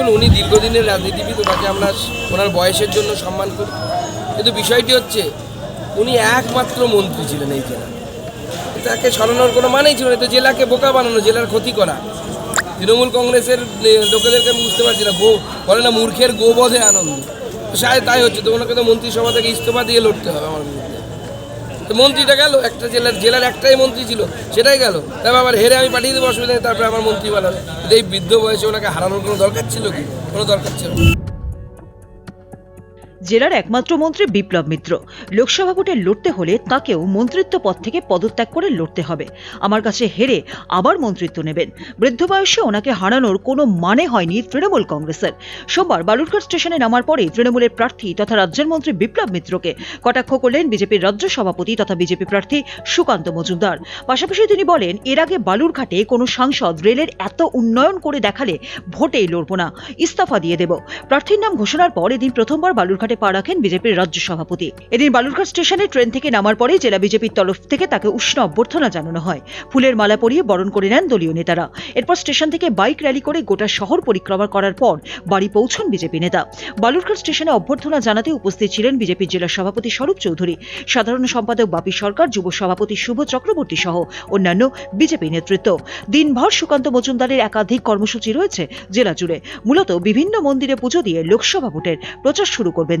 দেখুন, উনি দীর্ঘদিনের রাজনীতিবিদ, ওনাকে আমরা ওনার বয়সের জন্য সম্মান করি। কিন্তু বিষয়টি হচ্ছে, উনি একমাত্র মন্ত্রী ছিলেন এই জেলা তাকে সরানোর কোনো মানেই ছিল না। তো জেলাকে বোকা বানানো, জেলার ক্ষতি করা। তৃণমূল কংগ্রেসের লোকেদেরকে আমি বুঝতে পারছি না। গো বলে না, মূর্খের গোবধে আনন্দ। শায়দ তাই হচ্ছে, তো ওনাকে তো মন্ত্রিসভা থেকে ইস্তফা দিয়ে লড়তে হবে আমার বিরুদ্ধে। তো মন্ত্রীটা গেল, একটা জেলার জেলার একটাই মন্ত্রী ছিল, সেটাই গেল। তারপর আবার হেরে আমি পাঠিয়ে দেবো, অসুবিধা নেই, তারপরে আমার মন্ত্রী বানাবে। এই বৃদ্ধ বয়সে ওনাকে হারানোর কোনো দরকার ছিল কি? কোনো দরকার ছিল। জেলার একমাত্র মন্ত্রী বিপ্লব মিত্র। লোকসভা ভোটে লড়তে হলে তাকেও মন্ত্রিত্ব পদ থেকে পদত্যাগ করে লড়তে হবে। আমার কাছে হেরে আবার মন্ত্রিত্ব নেবেন। বৃদ্ধ বয়সে ওনাকে হারানোর কোনো মানে হয়নি তৃণমূল কংগ্রেসের। সোমবার বালুরঘাট স্টেশনে নামার পরে তৃণমূলের প্রার্থী তথা রাজ্যের মন্ত্রী বিপ্লব মিত্রকে কটাক্ষ করলেন বিজেপির রাজ্য সভাপতি তথা বিজেপি প্রার্থী সুকান্ত মজুমদার। পাশাপাশি তিনি বলেন, এর আগে বালুরঘাটে কোনো সাংসদ রেলের এত উন্নয়ন করে দেখালে ভোটেই লড়ব না। ইস্তফা দিয়ে দেব। প্রার্থীর নাম ঘোষণার পর এদিন প্রথমবার বালুরঘাটে পা রাখেন বিজেপির রাজ্য সভাপতি। এদিন বালুরঘাট স্টেশনে ট্রেন থেকে নামার পরে জেলা বিজেপির তরফ থেকে তাকে উষ্ণ অভ্যর্থনা জানানো হয়। ফুলের মালা পরিয়ে বরণ করে নেন দলীয় নেতারা। এরপর স্টেশন থেকে বাইক র্যালি করে গোটা শহর পরিক্রমা করার পর বাড়ি পৌঁছন বিজেপি নেতা। বালুরঘাট স্টেশনে অভ্যর্থনা জানাতে উপস্থিত ছিলেন বিজেপির জেলা সভাপতি স্বরূপ চৌধুরী। সাধারণ সম্পাদক বাপি সরকার, যুব সভাপতি শুভ চক্রবর্তী সহ অন্যান্য বিজেপি নেতৃত্ব। দিনভর সুকান্ত মজুমদারের একাধিক কর্মসূচি রয়েছে জেলা জুড়ে। মূলত বিভিন্ন মন্দিরে পুজো দিয়ে লোকসভা ভোটের প্রচার শুরু করবেন